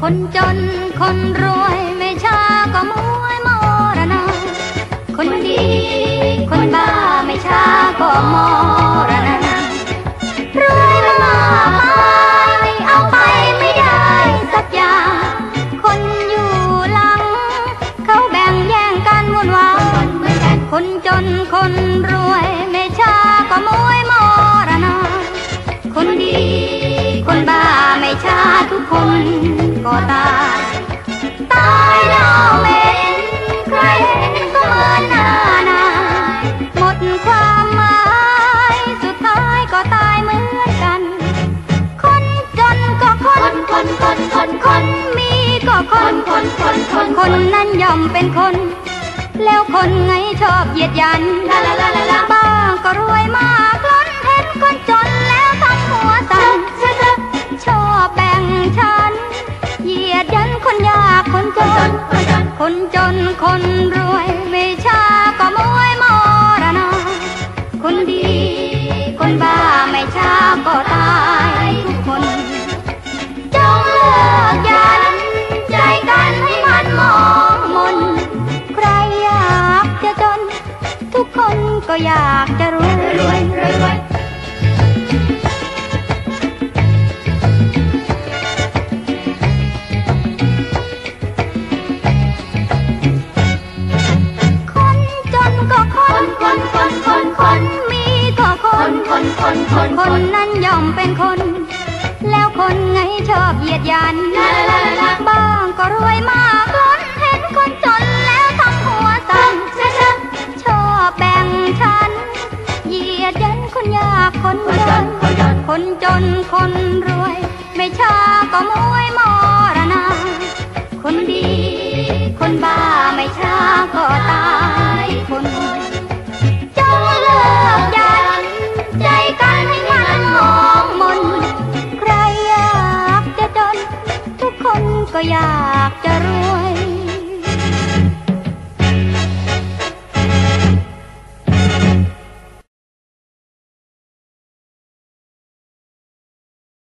คนจนคนรวยไม่ช้าก็มวยมรณะคนดี คนบ้าไม่ช้าก็มอ คนจนคนรวยไม่ช้าก็มวยมรณะคนดี คนบ้าไม่ช้าทุกคนก็ตายตายแล้วเม็นใครเห็นก็เหมือนหน้านายหมดความหมายสุดท้ายก็ตายเหมือนกัน คนจนก็คนคนคนคนคนมีก็คนคนคนคนคนนั้นย่อมเป็นคน แล้วคนไงชอบเหยียดยันบ้างก็รวยมากล้นเห็นคนจนแล้วทำหัวสั่นชอบแบ่งชั้นเหยียดยันคนยากคนจน คนจนคนรวยไม่ชาก็มวยมรณะคนดี คนบ้าไม่ชาก็ตาย อยากจะรวยรวยรวยรวยคนจนก็คนคนคนคนคนมีก็คนคนคนคนคนนั้นย่อมเป็นคน แล้วคนไงชอบเหยียดยันบ้างก็รวยมาก คนจน คนจนคนรวย ไม่ช้าก็มวยมอรณา คนดี คนบ้าไม่ช้าก็ตายคนจงเลิกยันใจกันให้มันมองมน ใครอยากจะจน ทุกคนก็อยากจะรวย